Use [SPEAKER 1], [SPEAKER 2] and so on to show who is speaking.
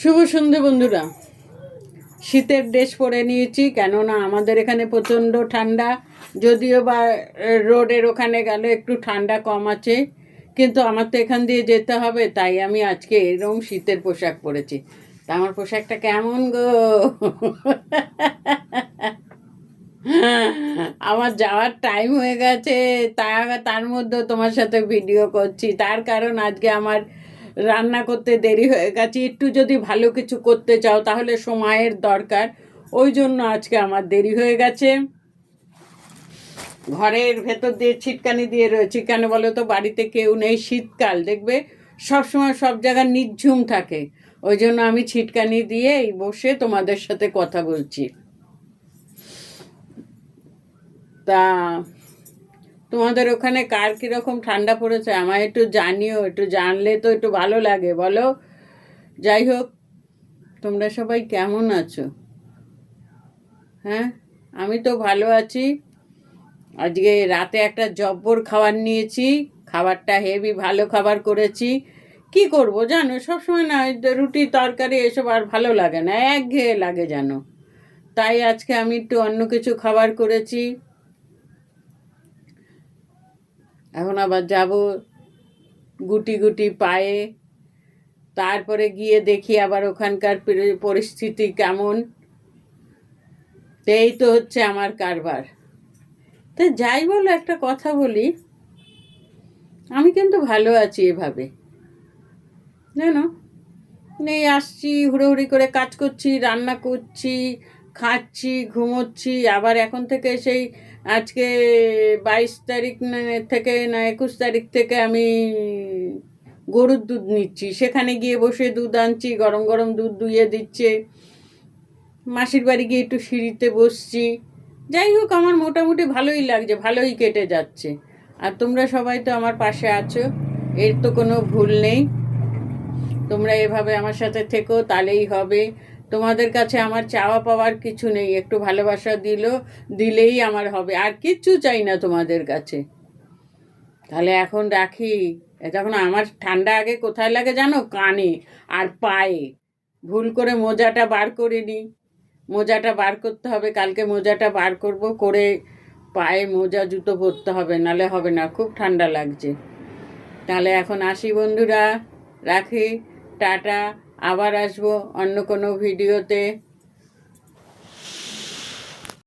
[SPEAKER 1] শুভ সন্ধে বন্ধুরা। শীতের ড্রেস পরে নিয়েছি, কেননা আমাদের এখানে প্রচণ্ড ঠান্ডা। যদিও বা রোডের ওখানে গেলে একটু ঠান্ডা কম আছে, কিন্তু আমার তো এখান দিয়ে যেতে হবে, তাই আমি আজকে এরকম শীতের পোশাক পরেছি। তা আমার পোশাকটা কেমন গো? আমার যাওয়ার টাইম হয়ে গেছে, তা, তার মধ্যেও তোমার সাথে ভিডিও করছি। তার কারণ আজকে আমার রান্না করতে দেরি হয়ে গেছে। একটু যদি ভালো কিছু করতে চাও তাহলে সময়ের দরকার। ওই জন্য আজকে আমার দেরি হয়ে গেছে। ঘরের ভেতর দিয়ে ছিটকানি দিয়ে রয়েছে। কেন বলো তো, বাড়িতে কেউ নেই শীতকাল, দেখবে? সবসময় সব জায়গায় নির্ঝুম থাকে। ওই জন্য আমি ছিটকানি দিয়ে এই বসে তোমাদের সাথে কথা বলছি। তা তোমাদের ওখানে কার কীরকম ঠান্ডা পড়েছে আমায় একটু জানিও, একটু জানলে তো একটু ভালো লাগে, বলো? যাই হোক, তোমরা সবাই কেমন আছো? হ্যাঁ আমি তো ভালো আছি। আজকে রাতে একটা জব্বর খাবার নিয়েছি, খাবারটা হেভি ভালো খাবার করেছি। কি করব জানো, সবসময় না রুটি তরকারি এসব আর ভালো লাগে না, একঘেয়ে লাগে জানো তাই আজকে আমি একটু অন্য কিছু খাবার করেছি। এখন আবার যাব গুটি গুটি পায়ে। তারপরে গিয়ে দেখি আবার ওখানকার পরিস্থিতি কেমন। এই তো হচ্ছে আমার কারবার। তো যাই বলো একটা কথা বলি। আমি কিন্তু ভালো আছি এভাবে। জানো? নেই আসছি, হুড়োহুড়ি করে কাজ করছি, রান্না করছি খাচ্ছি, ঘুমোচ্ছি, আবার এখন থেকে সেই আজকে বাইশ তারিখ থেকে না, একুশ তারিখ থেকে আমি গরুর দুধ নিচ্ছি। সেখানে গিয়ে বসে দুধ আনছি, গরম গরম দুধ দুইয়ে দিচ্ছে। মাসির বাড়ি গিয়ে একটু সিঁড়িতে বসছি। যাই হোক, আমার মোটামুটি ভালোই লাগছে, ভালোই কেটে যাচ্ছে। আর তোমরা সবাই তো আমার পাশে আছো, এর তো কোনো ভুল নেই। তোমরা এভাবে আমার সাথে থেকো, তাহলেই হবে। তোমাদের কাছে আমার চাওয়া পাওয়ার কিছু নেই, একটু ভালোবাসা দিল, দিলেই আমার হবে, আর কিচ্ছু চাই না তোমাদের কাছে। তাহলে এখন রাখি তখন আমার ঠান্ডা আগে কোথায় লাগে জানো? কানে আর পায়ে। ভুল করে মোজাটা বার করে নিই মোজাটা বার করতে হবে, কালকে মোজাটা বার করব, করে পায়ে মোজা, জুতো পরতে হবে, নালে হবে না, খুব ঠান্ডা লাগছে। তাহলে এখন আসি বন্ধুরা, রাখি, টাটা। আবার আসব অন্য কোনো ভিডিওতে।